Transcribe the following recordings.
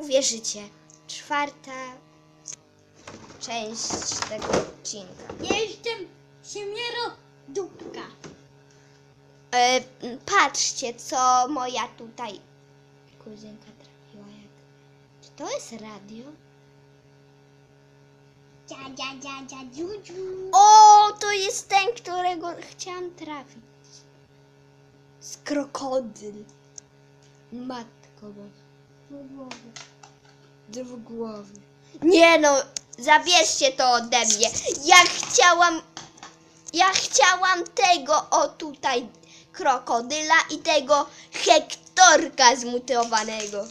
uwierzycie. Czwarta część tego odcinka. Ja jestem Siemiero Dupka. E, patrzcie, co moja tutaj kuzynka trafiła. Jak... Czy to jest radio? Dzia, dzia, dzia, dzia, dziu, dziu. O, to jest ten, którego chciałam trafić. Z krokodyl. Matko boska. Dwugłowy. Dwugłowy. Nie no, zabierzcie to ode mnie. Ja chciałam. Ja chciałam tego o tutaj krokodyla i tego hektorka zmutowanego.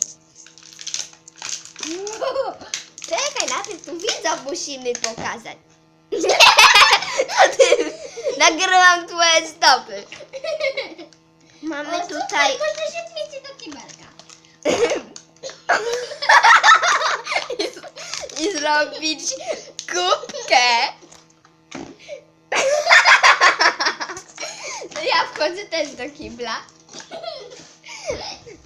Czekaj, najpierw tu widzom musimy pokazać. Nagrywam twoje stopy. Mamy tutaj. Super, można się i zrobić kubkę. To ja wchodzę też do kibla.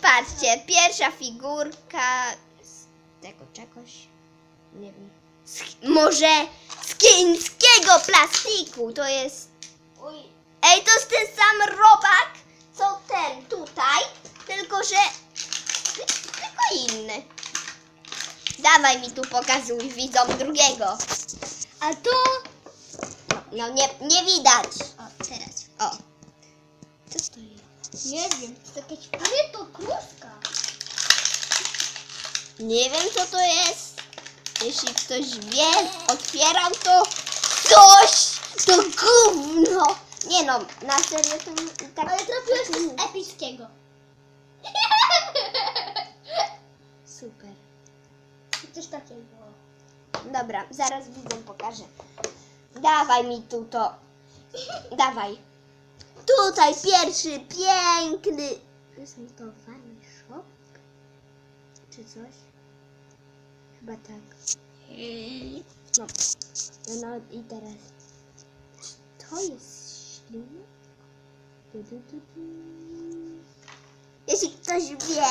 Patrzcie, pierwsza figurka z tego czegoś. Nie wiem. Z, może z chińskiego plastiku. To jest. Ej, to jest ten sam robak, Dawaj mi tu pokazuj widzom drugiego. a to... No nie, nie widać. O, teraz. O. Co to jest? Nie wiem, to jakaś pryto kruska. Nie wiem co to jest. Jeśli ktoś wie, otwieram to coś, to gówno. Nie no, na serio to tak. Ale trafiłeś coś epickiego. Coś takiego. Dobra, zaraz widzę, pokażę. Dawaj mi tu to. Dawaj. Tutaj pierwszy piękny. Prezentowany shop? Czy coś? Chyba tak. No. No, no i teraz. Czy to jest du. Jeśli ktoś wie,